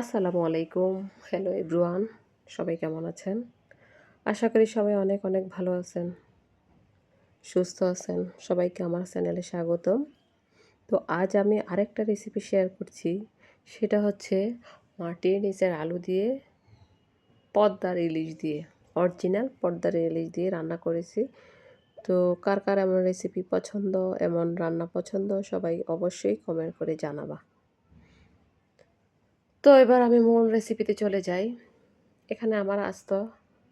আসসালামু আলাইকুম। Hello everyone সবাই কেমন আছেন? আশা করি সবাই অনেক অনেক ভালো আছেন, সুস্থ আছেন। সবাইকে আমার চ্যানেলে স্বাগতম। তো আজ আমি আরেকটা রেসিপি শেয়ার করছি, সেটা হচ্ছে মাটির নিচের আলু দিয়ে পদ্মার ইলিশ দিয়ে অরিজিনাল পদ্মার ইলিশ দিয়ে রান্না করেছি। তো কার কার এমন রেসিপি পছন্দ, এমন রান্না পছন্দ, সবাই অবশ্যই কমেন্ট করে জানাবা। তো এবার আমি মূল রেসিপিতে চলে যাই। এখানে আমার আস্ত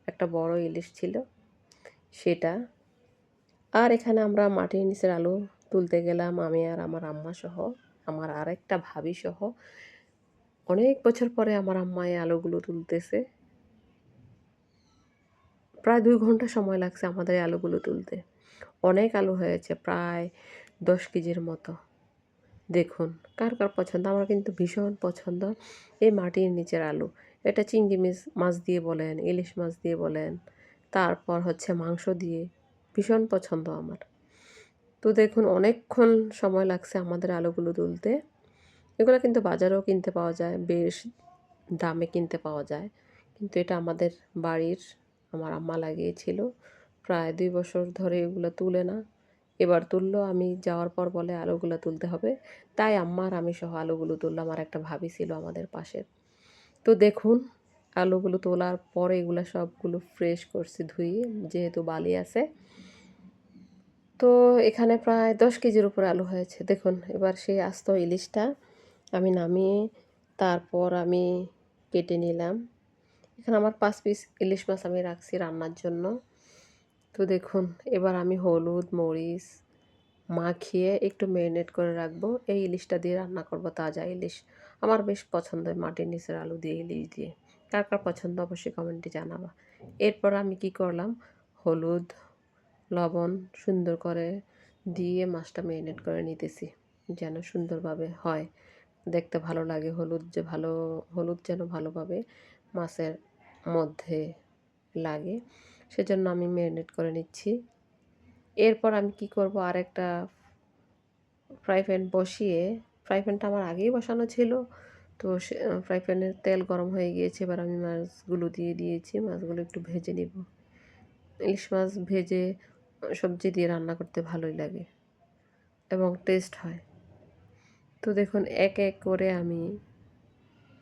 একটা বড় ইলিশ ছিল, সেটা। আর এখানে আমরা মাটির নিচের আলু তুলতে গেলাম, আমি আর আমার আম্মা সহ, আমার আরেকটা ভাবি সহ। অনেক বছর পরে আমার আম্মা এই আলুগুলো তুলতেছে। প্রায় দুই ঘণ্টা সময় লাগছে আমাদের আলুগুলো তুলতে। অনেক আলু হয়েছে, প্রায় দশ কেজির মতো। দেখুন, কার কার পছন্দ? আমার কিন্তু ভীষণ পছন্দ এই মাটির নিচের আলু। এটা চিংড়ি মাছ দিয়ে বলেন, ইলিশ মাছ দিয়ে বলেন, তারপর হচ্ছে মাংস দিয়ে, ভীষণ পছন্দ আমার। তো দেখুন, অনেকক্ষণ সময় লাগছে আমাদের আলুগুলো তুলতে এগুলো কিন্তু বাজারেও কিনতে পাওয়া যায়, বেশ দামে কিনতে পাওয়া যায়। কিন্তু এটা আমাদের বাড়ির, আমার আম্মা লাগিয়েছিল। প্রায় দুই বছর ধরে এগুলো তুলে না। এবার তুললো, আমি যাওয়ার পর বলে আলুগুলো তুলতে হবে। তাই আম্মার আমি সহ আলুগুলো তুললাম, আর একটা ভাবি ছিল আমাদের পাশের তো দেখুন, আলুগুলো তোলার পরে এগুলো সবগুলো ফ্রেশ করছি ধুয়ে, যেহেতু বালি আছে। তো এখানে প্রায় দশ কেজির উপরে আলু হয়েছে। দেখুন, এবার সেই আস্ত ইলিশটা আমি নামিয়ে তারপর আমি কেটে নিলাম। এখানে আমার পাঁচ পিস ইলিশ মাছ আমি রাখছি রান্নার জন্য। তো দেখুন, এবার আমি হলুদ, মরিচ মাখিয়ে একটু ম্যারিনেট করে রাখব। এই ইলিশটা দিয়ে রান্না করব তাজা ইলিশ। আমার বেশ পছন্দ হয় মাটির নিচের আলু দিয়ে, ইলিশ দিয়ে। কার কার পছন্দ অবশ্যই কমেন্টে জানাবা। এরপর আমি কি করলাম? হলুদ, লবণ সুন্দর করে দিয়ে মাছটা ম্যারিনেট করে নিতেছি, যেন সুন্দরভাবে হয়। দেখতে ভালো লাগে হলুদ যে ভালো, হলুদ যেন ভালোভাবে মাছের মধ্যে লাগে। সেজন্য আমি ম্যারিনেট করে নিচ্ছি। এরপর আমি কি করব? আর একটা ফ্রাই প্যান বসিয়ে ফ্রাই প্যানটা আমার আগেই বসানো ছিল, তো ফ্রাই প্যানের তেল গরম হয়ে গিয়েছে, এবার আমি মাছগুলো দিয়ে দিয়েছি, মাছগুলো একটু ভেজে নিব। ইলিশ মাছ ভেজে, সবজি দিয়ে রান্না করতে ভালোই লাগে এবং টেস্ট হয়। তো দেখুন, এক এক করে আমি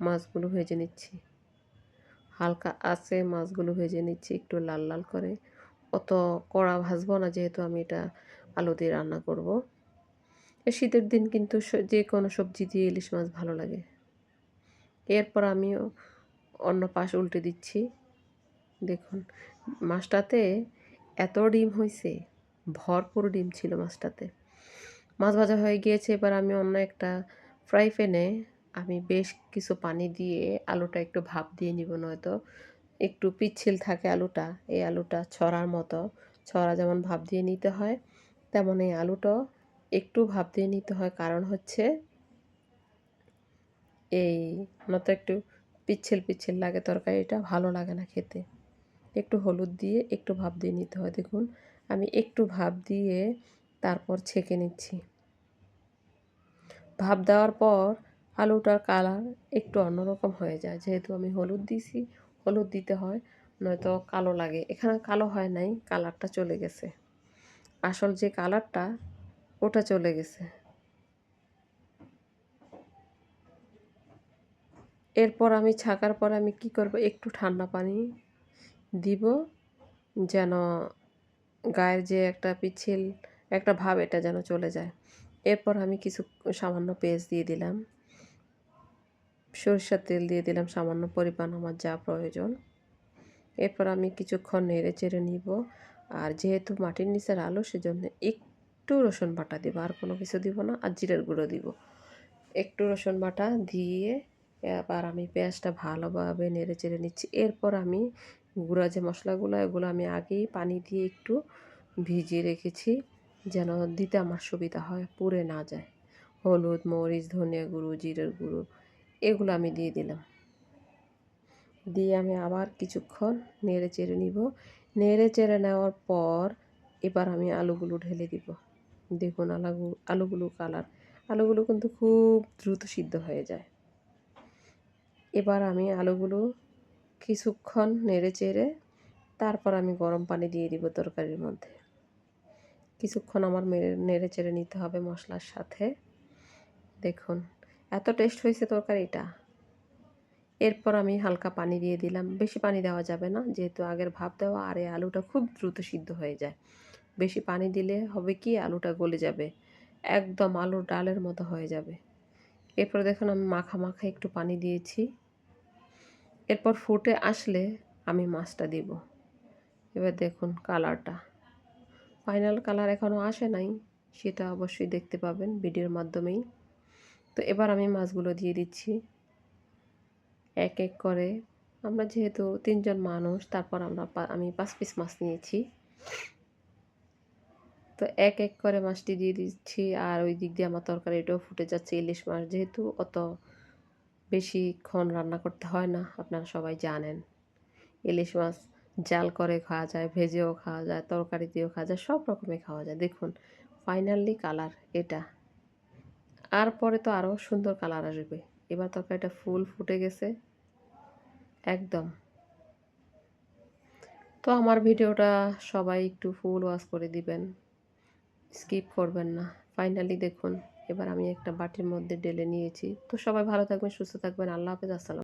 মাছগুলো ভেজে নিচ্ছি। হালকা আছে, মাছগুলো ভেজে নিচ্ছি একটু লাল লাল করে। অত কড়া ভাজবো না, যেহেতু আমি এটা আলু দিয়ে রান্না করব। শীতের দিন কিন্তু যে কোনো সবজি দিয়ে ইলিশ মাছ ভালো লাগে। এরপর আমিও অন্য পাশ উল্টে দিচ্ছি। দেখুন, মাছটাতে এত ডিম হয়েছে ভরপুর ডিম ছিল মাছটাতে। মাছ ভাজা হয়ে গিয়েছে, এবার আমি অন্য একটা ফ্রাই প্যানে আমি বেশ কিছু পানি দিয়ে আলুটা একটু ভাপ দিয়ে নিব, নয়তো একটু পিচ্ছিল থাকে আলুটা। এই আলুটা ছড়ার মতো, ছড়া যেমন ভাপ দিয়ে নিতে হয়, তেমন এই আলুটাও একটু ভাপ দিয়ে নিতে হয়। কারণ হচ্ছে এই নয়তো একটু পিচ্ছিল পিচ্ছিল লাগে তরকারিটা ভালো লাগে না খেতে। একটু হলুদ দিয়ে একটু ভাপ দিয়ে নিতে হয়। দেখুন, আমি একটু ভাপ দিয়ে তারপর ছেঁকে নিচ্ছি। ভাপ দেওয়ার পর আলুটার কালার একটু অন্যরকম হয়ে যায়। যেহেতু আমি হলুদ দিছি হলুদ দিতে হয়, নয়তো কালো লাগে। এখানে কালো হয় নাই, কালারটা চলে গেছে। আসল যে কালারটা, ওটা চলে গেছে। এরপর আমি ছাকার পর আমি কি করব? একটু ঠান্ডা পানি দিব, যেন গায়ের যে একটা পিছিল একটা ভাব, এটা যেন চলে যায়। এরপর আমি কিছু সামান্য পেঁয়াজ দিয়ে দিলাম। সরিষার তেল দিয়ে দিলাম, সামান্য পরিমাণ আমার যা প্রয়োজন। এরপর আমি কিছুক্ষণ নেড়ে চেড়ে নিব। আর যেহেতু মাটির নিচের আলো, সেজন্য একটু রসুন বাটা দিব, আর কোনো কিছু দিব না, আর জিরের গুঁড়ো দিব। একটু রসুন বাটা দিয়ে এবার আমি পেঁয়াজটা ভালোভাবে নেড়ে চেড়ে নিচ্ছি। এরপর আমি গুঁড়া যে মশলাগুলো, এগুলো আমি আগেই পানি দিয়ে একটু ভিজিয়ে রেখেছি, যেন দিতে আমার সুবিধা হয়, পুড়ে না যায়। হলুদ, মরিচ, ধনিয়া গুঁড়ো, জিরের গুঁড়ো এগুলো আমি দিয়ে দিলাম। দিয়ে আমি আবার কিছুক্ষণ নেড়ে চেড়ে নিব। নেড়ে চেড়ে নেওয়ার পর এবার আমি আলুগুলো ঢেলে দিব। দেখুন আলু আলুগুলো কালার, আলুগুলো কিন্তু খুব দ্রুত সিদ্ধ হয়ে যায়। এবার আমি আলুগুলো কিছুক্ষণ নেড়ে চেড়ে তারপর আমি গরম পানি দিয়ে দিব তরকারির মধ্যে। কিছুক্ষণ আমার নেড়ে চেড়ে নিতে হবে মশলার সাথে। দেখুন এত টেস্ট হয়েছে তরকারিটা। এরপর আমি হালকা পানি দিয়ে দিলাম। বেশি পানি দেওয়া যাবে না, যেহেতু আগের ভাপ দেওয়া আর এই আলুটা খুব দ্রুত সিদ্ধ হয়ে যায়। বেশি পানি দিলে হবে কি, আলুটা গলে যাবে। একদম আলুর ডালের মতো হয়ে যাবে। এরপর দেখুন আমি মাখা মাখা একটু পানি দিয়েছি। এরপর ফুটে আসলে আমি মাছটা দিব। এবার দেখুন কালারটা। ফাইনাল কালার এখনও আসে নাই, সেটা অবশ্যই দেখতে পাবেন ভিডিওর মাধ্যমেই। তো এবার আমি মাছগুলো দিয়ে দিচ্ছি। এক এক করে। আমরা যেহেতু তিনজন মানুষ, তারপর আমরা আমি পাঁচ পিস মাছ নিয়েছি। তো এক এক করে মাছটি দিয়ে দিচ্ছি আর ওই দিক দিয়ে আমার তরকারিটাও ফুটে যাচ্ছে ইলিশ মাছ। যেহেতু অত বেশিক্ষণ রান্না করতে হয় না, আপনারা সবাই জানেন। ইলিশ মাছ জাল করে খাওয়া যায়, ভেজেও খাওয়া যায়, তরকারি দিয়েও খাওয়া যায়, সব রকমে খাওয়া যায়। দেখুন, ফাইনালি কালার এটা। আর পরে তো আরও সুন্দর কালার আসবে। এবার তরকারিটা ফুল ফুটে গেছে। একদম। তো আমার ভিডিওটা সবাই একটু ফুল ওয়াশ করে দিবেন। স্কিপ করবেন না। ফাইনালি দেখুন, এবার আমি একটা বাটির মধ্যে ডেলে নিয়েছি। তো সবাই ভালো থাকবেন, সুস্থ থাকবেন। আল্লাহ হাফেজ, আসসালাম